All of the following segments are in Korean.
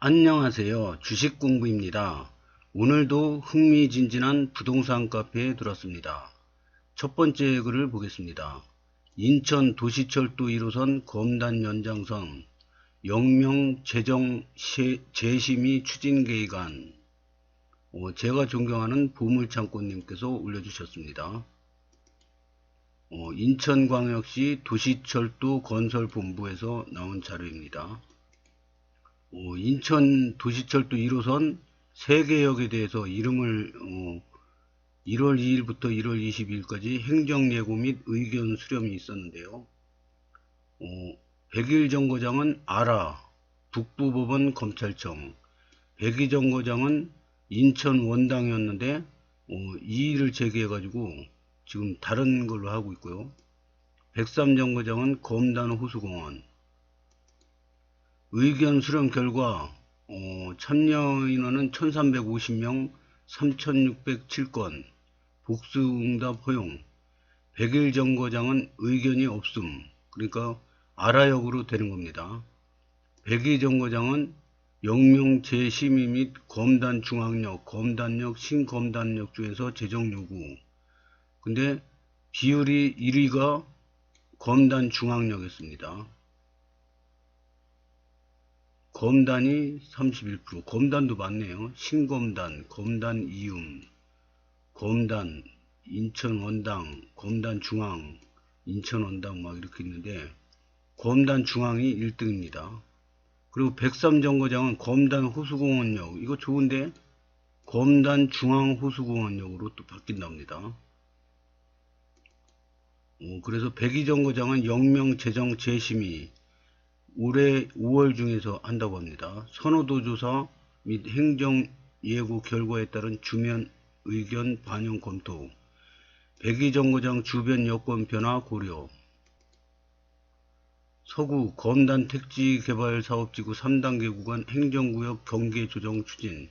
안녕하세요. 주식 공부입니다. 오늘도 흥미진진한 부동산 카페에 들었습니다. 첫 번째 글을 보겠습니다. 인천 도시철도 1호선 검단 연장선 영명 재정 시- 재심의 추진 계획안 어, 제가 존경하는 보물창고님께서 올려주셨습니다. 어, 인천광역시 도시철도 건설본부에서 나온 자료입니다. 어, 인천 도시철도 1호선 세개역에 대해서 이름을 어, 1월 2일부터 1월 22일까지 행정예고 및 의견 수렴이 있었는데요. 어, 100일 정거장은 아라 북부법원 검찰청 102 정거장은 인천 원당이었는데 어, 이의를 제기해가지고 지금 다른 걸로 하고 있고요. 103 정거장은 검단 호수공원 의견 수렴 결과 어, 참여 인원은 1350명 3607건 복수 응답 허용. 100일 정거장은 의견이 없음. 그러니까 아라역으로 되는 겁니다. 102 정거장은 영명 재심의 및 검단 중앙역 검단역 신검단역 중에서 재정 요구. 근데 비율이 1위가 검단 중앙역이었습니다 검단이 31%, 검단도 많네요. 신검단, 검단 이음, 검단, 인천 원당, 검단 중앙, 인천 원당 막 이렇게 있는데 검단 중앙이 1등입니다. 그리고 103 정거장은 검단 호수공원역, 이거 좋은데 검단 중앙 호수공원역으로 또 바뀐답니다. 어, 그래서 102 정거장은 영명 재정 재심의 올해 5월 중에서 한다고 합니다. 선호도 조사 및 행정 예고 결과에 따른 주면 의견 반영 검토 102 정거장 주변 여건 변화 고려 서구 검단 택지 개발 사업지구 3단계 구간 행정구역 경계 조정 추진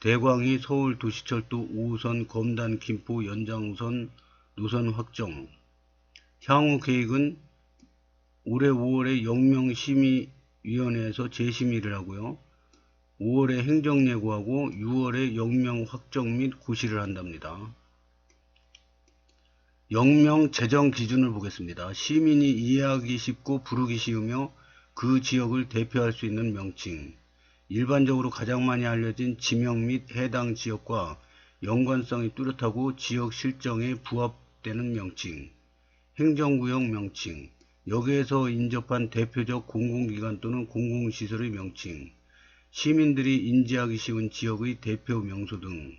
대광이 서울 도시철도 5호선 검단 김포 연장선 노선 확정 향후 계획은 올해 5월에 영명심의위원회에서 재심의를 하고요. 5월에 행정예고하고 6월에 영명 확정 및 고시를 한답니다. 영명 재정 기준을 보겠습니다. 시민이 이해하기 쉽고 부르기 쉬우며 그 지역을 대표할 수 있는 명칭. 일반적으로 가장 많이 알려진 지명 및 해당 지역과 연관성이 뚜렷하고 지역 실정에 부합되는 명칭. 행정구역 명칭. 여기에서 인접한 대표적 공공기관 또는 공공시설의 명칭, 시민들이 인지하기 쉬운 지역의 대표 명소 등,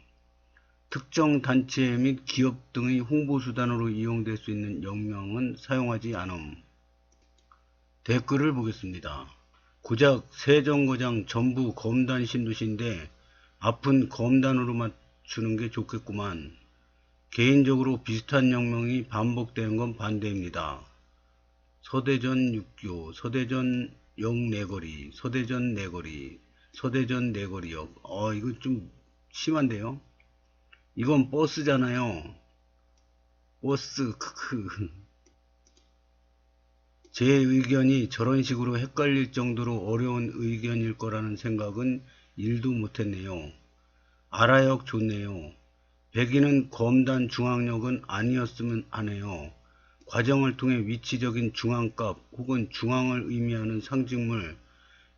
특정 단체 및 기업 등의 홍보수단으로 이용될 수 있는 영명은 사용하지 않음. 댓글을 보겠습니다. 고작 세 정거장 전부 검단 신도시인데 앞은 검단으로 맞추는 게 좋겠구만. 개인적으로 비슷한 영명이 반복되는 건 반대입니다. 서대전 육교, 서대전 영내거리, 서대전 내거리, 서대전 내거리역. 어, 이거 좀 심한데요? 이건 버스잖아요. 버스, 크크. 제 의견이 저런 식으로 헷갈릴 정도로 어려운 의견일 거라는 생각은 일도 못했네요. 아라역 좋네요. 백이는 검단 중앙역은 아니었으면 하네요. 과정을 통해 위치적인 중앙값 혹은 중앙을 의미하는 상징물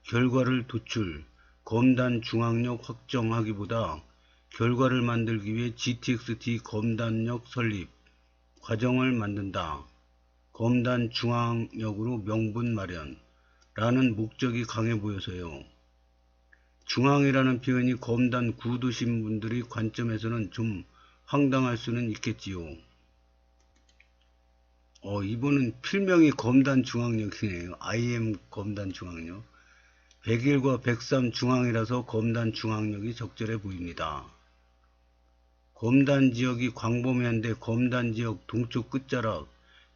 결과를 도출, 검단 중앙역 확정하기보다 결과를 만들기 위해 GTX-T 검단역 설립, 과정을 만든다. 검단 중앙역으로 명분 마련 라는 목적이 강해 보여서요. 중앙이라는 표현이 검단 구도신 분들의 관점에서는 좀 황당할 수는 있겠지요. 어, 이분은 필명이 검단 중앙역이네요. IM 검단 중앙역. 101과 103 중앙이라서 검단 중앙역이 적절해 보입니다. 검단 지역이 광범위한데 검단 지역 동쪽 끝자락,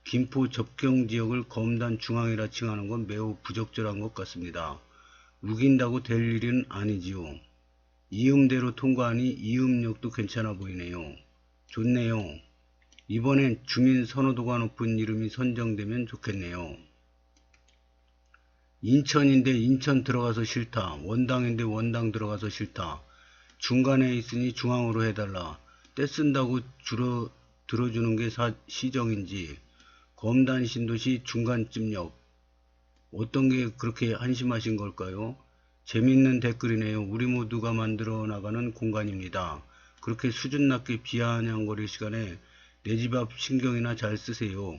김포 접경 지역을 검단 중앙이라 칭하는 건 매우 부적절한 것 같습니다. 우긴다고 될 일은 아니지요. 이음대로 통과하니 이음역도 괜찮아 보이네요. 좋네요. 이번엔 주민 선호도가 높은 이름이 선정되면 좋겠네요. 인천인데 인천 들어가서 싫다. 원당인데 원당 들어가서 싫다. 중간에 있으니 중앙으로 해달라. 떼쓴다고 줄어, 들어주는 게 사- 시정인지 검단 신도시 중간쯤역 어떤 게 그렇게 한심하신 걸까요? 재밌는 댓글이네요. 우리 모두가 만들어 나가는 공간입니다. 그렇게 수준 낮게 비아냥거릴 시간에 내 집 앞 신경이나 잘 쓰세요.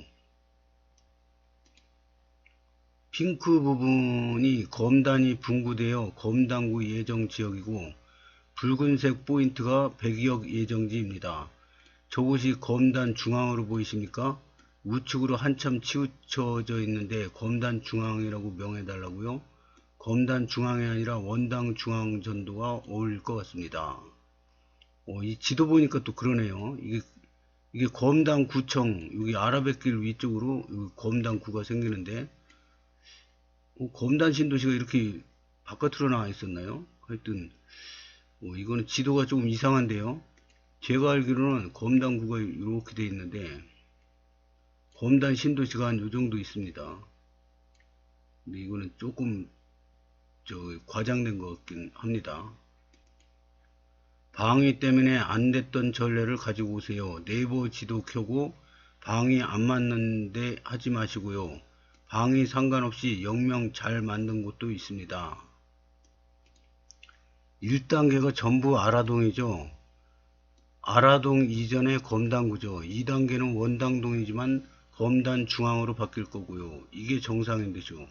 핑크 부분이 검단이 분구되어 검단구 예정 지역이고 붉은색 포인트가 백이역 예정지입니다. 저곳이 검단 중앙으로 보이십니까? 우측으로 한참 치우쳐져 있는데 검단 중앙이라고 명해달라고요? 검단 중앙이 아니라 원당 중앙 전도가 어울릴 것 같습니다. 어, 이 지도 보니까 또 그러네요. 이게, 이게 검단 구청, 여기 아라뱃길 위쪽으로 여기 검단 구가 생기는데, 어, 검단 신도시가 이렇게 바깥으로 나와 있었나요? 하여튼, 어, 이거는 지도가 조금 이상한데요. 제가 알기로는 검단 구가 이렇게 돼 있는데, 검단 신도시가 한 요 정도 있습니다. 근데 이거는 조금, 저, 과장된 것 같긴 합니다. 방위 때문에 안 됐던 전례를 가지고 오세요. 네이버 지도 켜고 방위 안 맞는데 하지 마시고요. 방위 상관없이 영명 잘 만든 곳도 있습니다. 1단계가 전부 아라동이죠. 아라동 이전에 검단구죠. 2단계는 원당동이지만 검단 중앙으로 바뀔 거고요. 이게 정상인 데죠.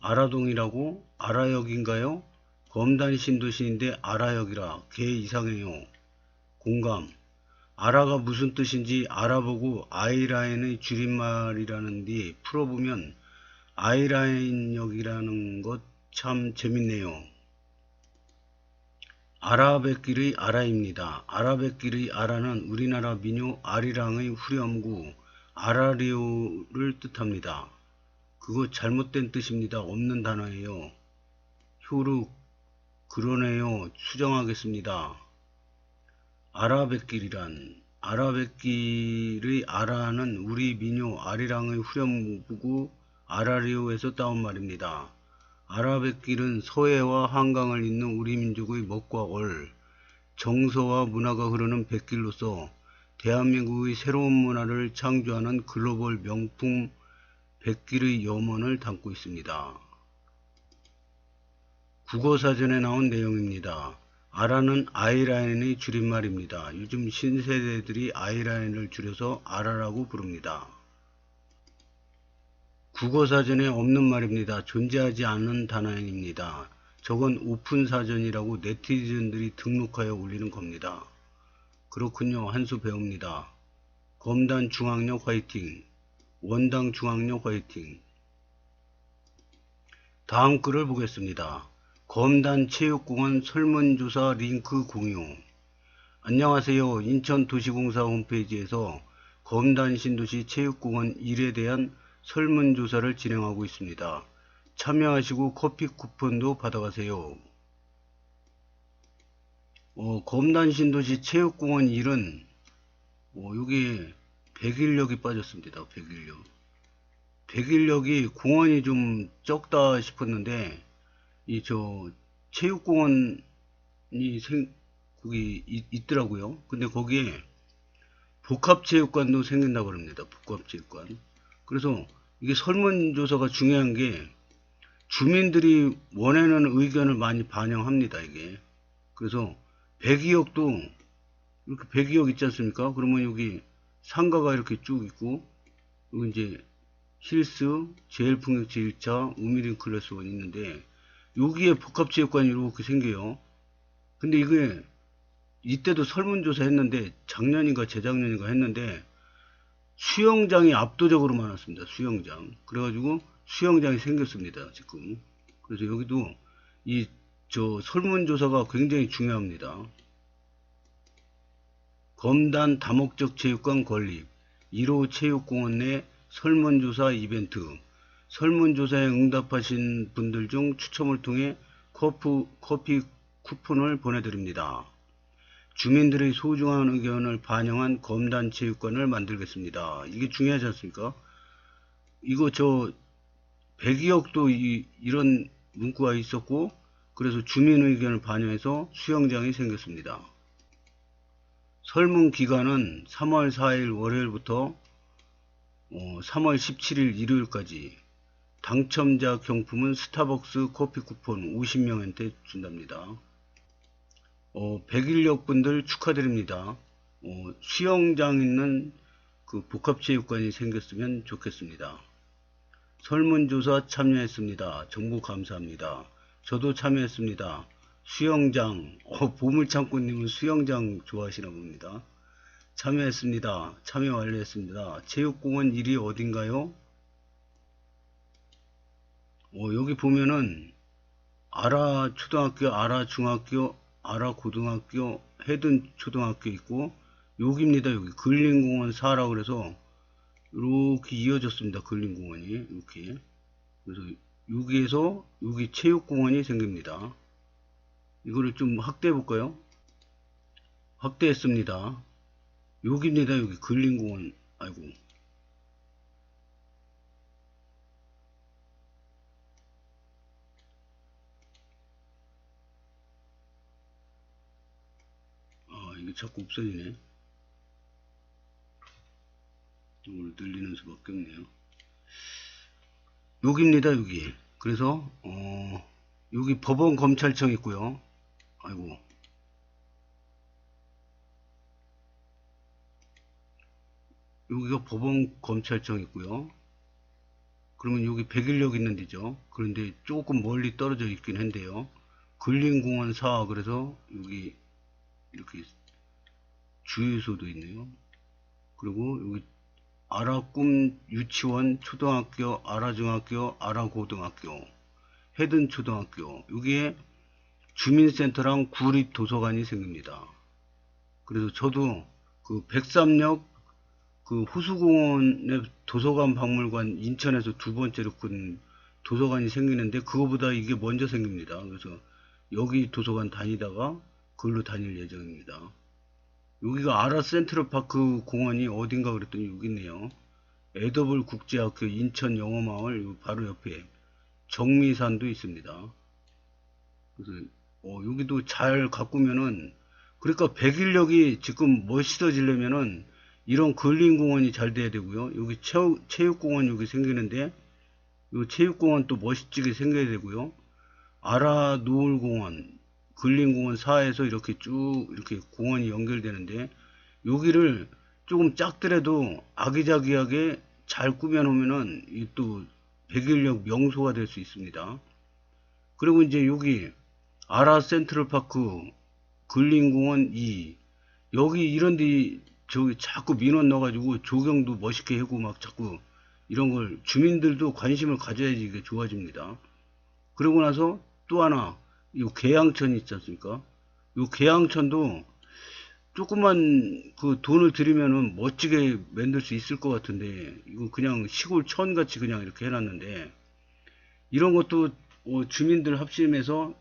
아라동이라고? 아라역인가요? 검단 신도시인데 아라역이라 개 이상해요. 공감. 아라가 무슨 뜻인지 알아보고 아이라인의 줄임말이라는 데 풀어보면 아이라인역이라는 것 참 재밌네요. 아라뱃길의 아라입니다. 아라뱃길의 아라는 우리나라 민요 아리랑의 후렴구 아라리오를 뜻합니다. 그거 잘못된 뜻입니다. 없는 단어예요. 효루 그러네요. 수정하겠습니다. 아라뱃길이란 아라뱃길의 아라는 우리 민요 아리랑의 후렴구고 아라리오에서 따온 말입니다. 아라뱃길은 서해와 한강을 잇는 우리 민족의 먹과 얼, 정서와 문화가 흐르는 뱃길로서 대한민국의 새로운 문화를 창조하는 글로벌 명품 뱃길의 염원을 담고 있습니다. 국어사전에 나온 내용입니다. 아라는 아이라인의 줄임말입니다. 요즘 신세대들이 아이라인을 줄여서 아라라고 부릅니다. 국어사전에 없는 말입니다. 존재하지 않는 단어입니다. 저건 오픈사전이라고 네티즌들이 등록하여 올리는 겁니다. 그렇군요. 한 수 배웁니다. 검단 중앙역 화이팅. 원당 중앙역 화이팅. 다음 글을 보겠습니다. 검단 체육공원 설문조사 링크 공유. 안녕하세요. 인천도시공사 홈페이지에서 검단 신도시 체육공원 1에 대한 설문조사를 진행하고 있습니다. 참여하시고 커피 쿠폰도 받아가세요. 어, 검단 신도시 체육공원 1은 어, 여기 백일역이 빠졌습니다. 백일역. 백일역이 공원이 좀 적다 싶었는데 이 저 체육공원이 생 거기 있, 있더라고요. 근데 거기에 복합체육관도 생긴다고 합니다. 복합체육관. 그래서 이게 설문조사가 중요한 게 주민들이 원하는 의견을 많이 반영합니다. 이게. 그래서 백이역도 이렇게 백이역 있지 않습니까? 그러면 여기 상가가 이렇게 쭉 있고 여기 이제 힐스, 제일풍력제 1차, 우미린 클래스 1 있는데 여기에 복합체육관이 이렇게 생겨요. 근데 이게 이때도 설문조사 했는데 작년인가 재작년인가 했는데 수영장이 압도적으로 많았습니다. 수영장. 그래가지고 수영장이 생겼습니다. 지금. 그래서 여기도 이 저 설문조사가 굉장히 중요합니다. 검단 다목적 체육관 건립, 1호 체육공원 내 설문조사 이벤트, 설문조사에 응답하신 분들 중 추첨을 통해 커프, 커피 쿠폰을 보내드립니다. 주민들의 소중한 의견을 반영한 검단 체육관을 만들겠습니다. 이게 중요하지 않습니까? 이거 저 100여억도 이, 이런 문구가 있었고 그래서 주민 의견을 반영해서 수영장이 생겼습니다. 설문 기간은 3월 4일 월요일부터 어, 3월 17일 일요일까지 당첨자 경품은 스타벅스 커피 쿠폰 50명한테 준답니다. 어, 101역 분들 축하드립니다. 어, 수영장 있는 그 복합체육관이 생겼으면 좋겠습니다. 설문조사 참여했습니다. 정보 감사합니다. 저도 참여했습니다. 수영장, 어, 보물창고님은 수영장 좋아하시나 봅니다. 참여했습니다. 참여 완료했습니다. 체육공원 일이 어딘가요? 어, 여기 보면은 아라 초등학교, 아라 중학교, 아라 고등학교, 해든 초등학교 있고 여기입니다. 여기 근린공원 4라 그래서 이렇게 이어졌습니다. 근린공원이 이렇게 그래서 여기에서 여기 체육공원이 생깁니다. 이거를 좀 확대해 볼까요? 확대했습니다. 여기입니다. 여기 근린공원 아이고 아 이게 자꾸 없어지네 이걸 늘리는 수밖에 없네요. 여기입니다 여기. 그래서 어 여기 법원 검찰청 있고요. 아이고. 여기가 법원 검찰청 있고요. 그러면 여기 백일역 있는 데죠. 그런데 조금 멀리 떨어져 있긴 한데요. 근린공원 4 그래서 여기 이렇게 주유소도 있네요. 그리고 여기 아라꿈 유치원 초등학교 아라중학교 아라고등학교 해든초등학교 여기에 주민센터랑 구립 도서관이 생깁니다. 그래서 저도 그 백삼역 그 호수공원의 도서관 박물관 인천에서 두 번째로 큰 도서관이 생기는데 그거보다 이게 먼저 생깁니다. 그래서 여기 도서관 다니다가 그걸로 다닐 예정입니다 여기가 아라 센트럴파크 공원이 어딘가 그랬더니 여기 있네요. 에더블 국제학교 인천 영어마을 요 바로 옆에 정미산도 있습니다. 그래서 어, 여기도 잘 가꾸면은 그러니까 백일역이 지금 멋있어지려면은 이런 근린공원이 잘 돼야 되고요. 여기 체육, 체육공원 여기 생기는데 요 체육공원 또 멋있게 생겨야 되고요. 아라 노을공원 근린공원 4에서 이렇게 쭉 이렇게 공원이 연결되는데 여기를 조금 작더라도 아기자기하게 잘 꾸며 놓으면은 이 또 백일역 명소가 될 수 있습니다. 그리고 이제 여기 아라 센트럴파크 근린공원 2 여기 이런데 저기 자꾸 민원 넣어가지고 조경도 멋있게 하고 막 자꾸 이런 걸 주민들도 관심을 가져야지 이게 좋아집니다. 그러고 나서 또 하나 요 계양천 있지 않습니까? 요 계양천도 조금만 그 돈을 들이면은 멋지게 만들 수 있을 것 같은데 이거 그냥 시골 천 같이 그냥 이렇게 해놨는데 이런 것도 어, 주민들 합심해서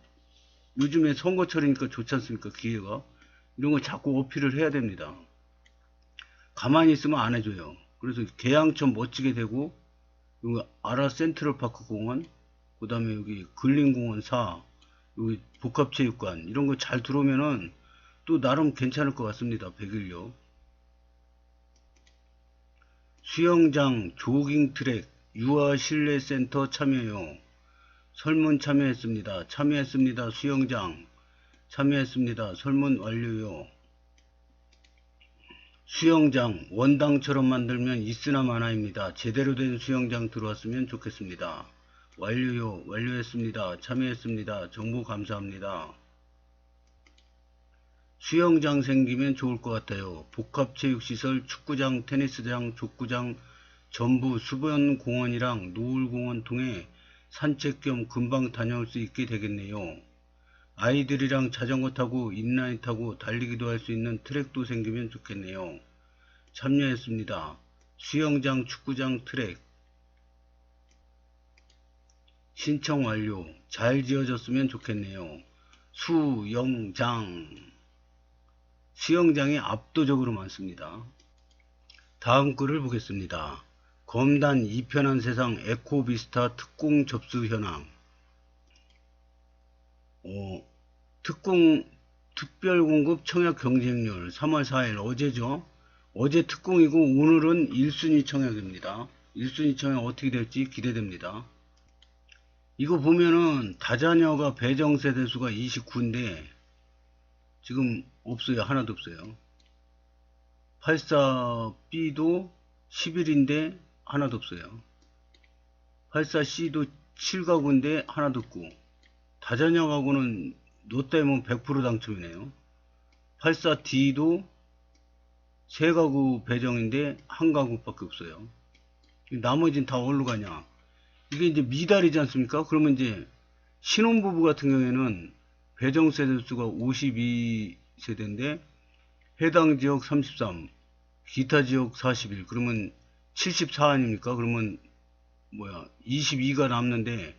요즘에 선거철이니까 좋지 않습니까? 기회가. 이런 거 자꾸 어필을 해야 됩니다. 가만히 있으면 안 해줘요. 그래서 계양천 멋지게 되고 여기 아라 센트럴파크 공원 그 다음에 여기 근린공원 4 여기 복합체육관 이런 거 잘 들어오면은 또 나름 괜찮을 것 같습니다. 백일역 수영장, 조깅 트랙, 유아 실내 센터 참여요. 설문 참여했습니다. 참여했습니다. 수영장 참여했습니다. 설문 완료요. 수영장 원당처럼 만들면 있으나 마나입니다. 제대로 된 수영장 들어왔으면 좋겠습니다. 완료요. 완료했습니다. 참여했습니다. 정보 감사합니다. 수영장 생기면 좋을 것 같아요. 복합체육시설, 축구장, 테니스장, 족구장, 전부 수변공원이랑 노을공원 통해 산책 겸 금방 다녀올 수 있게 되겠네요. 아이들이랑 자전거 타고 인라인 타고 달리기도 할 수 있는 트랙도 생기면 좋겠네요. 참여했습니다. 수영장, 축구장, 트랙 신청 완료. 잘 지어졌으면 좋겠네요. 수영장. 수영장이 압도적으로 많습니다. 다음 글을 보겠습니다. 검단 이편한 세상 에코비스타 특공 접수 현황. 어, 특공 특별 공급 청약 경쟁률 3월 4일 어제죠. 어제 특공이고 오늘은 1순위 청약입니다. 1순위 청약 어떻게 될지 기대됩니다. 이거 보면은 다자녀가 배정 세대 수가 29인데 지금 없어요. 하나도 없어요. 84B도 11인데 하나도 없어요. 84C도 7가구인데 하나도 없고 다자녀 가구는 노 때문에 100% 당첨이네요. 84D도 3가구 배정인데 한 가구밖에 없어요. 나머지는 다 어디로 가냐? 이게 이제 미달이지 않습니까? 그러면 이제 신혼부부 같은 경우에는 배정 세대 수가 52세대인데 해당 지역 33, 기타 지역 41. 그러면 74 아닙니까? 그러면 뭐야 22가 남는데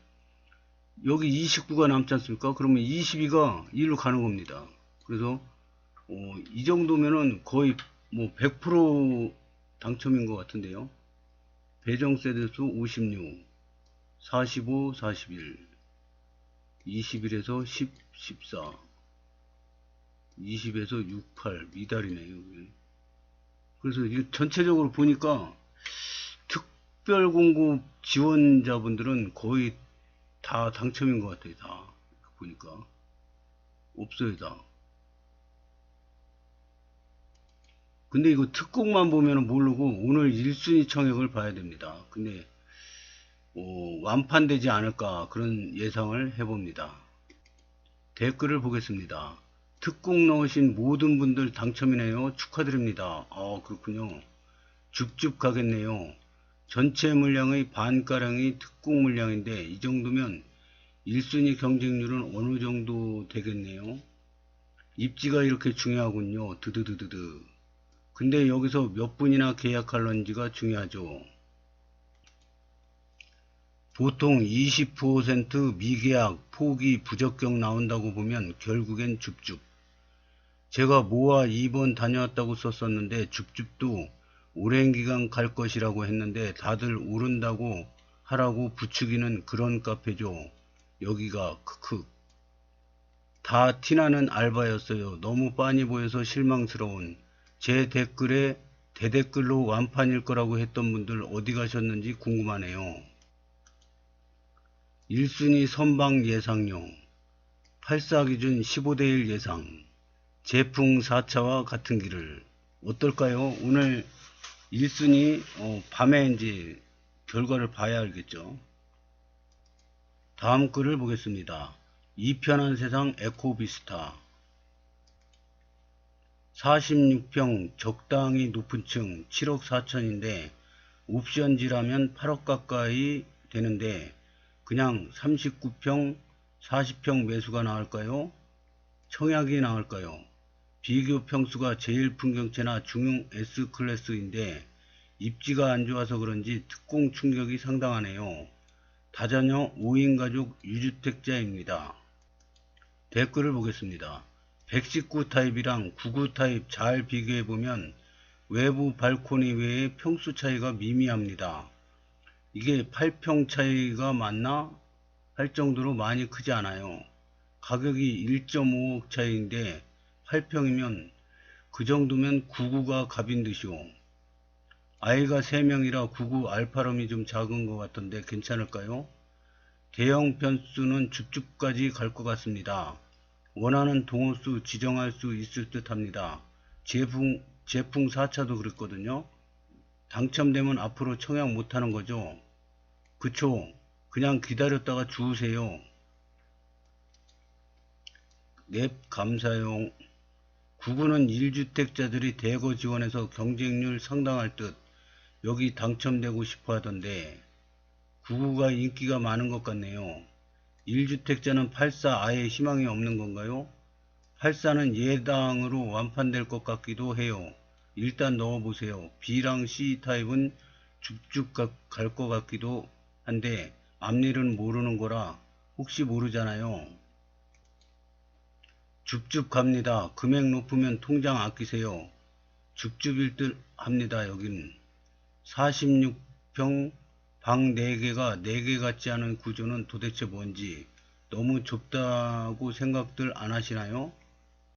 여기 29가 남지 않습니까? 그러면 22가 일로 가는 겁니다. 그래서 어, 이 정도면은 거의 뭐 100% 당첨인 것 같은데요. 배정 세대수 56, 45, 41, 21에서 10, 14, 20에서 6, 8 미달이네요. 그래서 이게 전체적으로 보니까 특별 공급 지원자분들은 거의 다 당첨인 것 같아요. 다 보니까 없어요 다. 근데 이거 특공만 보면 모르고 오늘 1순위 청약을 봐야 됩니다. 근데 어, 완판되지 않을까 그런 예상을 해봅니다. 댓글을 보겠습니다. 특공 넣으신 모든 분들 당첨이네요. 축하드립니다. 아 그렇군요. 줍줍 가겠네요. 전체 물량의 반가량이 특공 물량인데 이 정도면 1순위 경쟁률은 어느 정도 되겠네요. 입지가 이렇게 중요하군요. 드드드드드. 근데 여기서 몇 분이나 계약할런지가 중요하죠. 보통 20% 미계약, 포기, 부적격 나온다고 보면 결국엔 줍줍. 제가 모아 2번 다녀왔다고 썼었는데 줍줍도 오랜 기간 갈 것이라고 했는데 다들 오른다고 하라고 부추기는 그런 카페죠. 여기가 크크. 다 티나는 알바였어요. 너무 빤히 보여서 실망스러운. 제 댓글에 대댓글로 완판일 거라고 했던 분들 어디 가셨는지 궁금하네요. 1순위 선방 예상용 8사 기준 15대1 예상 제풍 4차와 같은 길을 어떨까요? 오늘 1순위 어, 밤에 이제 결과를 봐야 알겠죠. 다음 글을 보겠습니다. 이편한 세상 에코비스타 46평 적당히 높은 층 7억 4천인데 옵션지라면 8억 가까이 되는데 그냥 39평 40평 매수가 나을까요? 청약이 나을까요? 비교 평수가 제일 풍경채나 중용 S클래스인데 입지가 안 좋아서 그런지 특공 충격이 상당하네요. 다자녀 5인 가족 유주택자입니다. 댓글을 보겠습니다. 119 타입이랑 99 타입 잘 비교해 보면 외부 발코니 외에 평수 차이가 미미합니다. 이게 8평 차이가 맞나 할 정도로 많이 크지 않아요. 가격이 1.5억 차이인데 8평이면 그 정도면 99가 갑인 듯이요. 아이가 3명이라 99 알파롬이 좀 작은 것 같던데 괜찮을까요? 대형 편수는 줍줍까지 갈 것 같습니다. 원하는 동호수 지정할 수 있을 듯 합니다. 제품, 제품 4차도 그랬거든요. 당첨되면 앞으로 청약 못하는 거죠. 그쵸? 그냥 기다렸다가 주우세요. 넵 감사용. 구구는 1주택자들이 대거 지원해서 경쟁률 상당할 듯 여기 당첨되고 싶어 하던데 구구가 인기가 많은 것 같네요. 1주택자는 84 아예 희망이 없는 건가요? 84는 예당으로 완판될 것 같기도 해요. 일단 넣어보세요. B랑 C 타입은 쭉쭉 갈 것 같기도 한데 앞일은 모르는 거라 혹시 모르잖아요. 줍줍 갑니다. 금액 높으면 통장 아끼세요. 줍줍일 듯 합니다. 여기는 46평 병, 방 4개가 4개 같지 않은 구조는 도대체 뭔지 너무 좁다고 생각들 안 하시나요?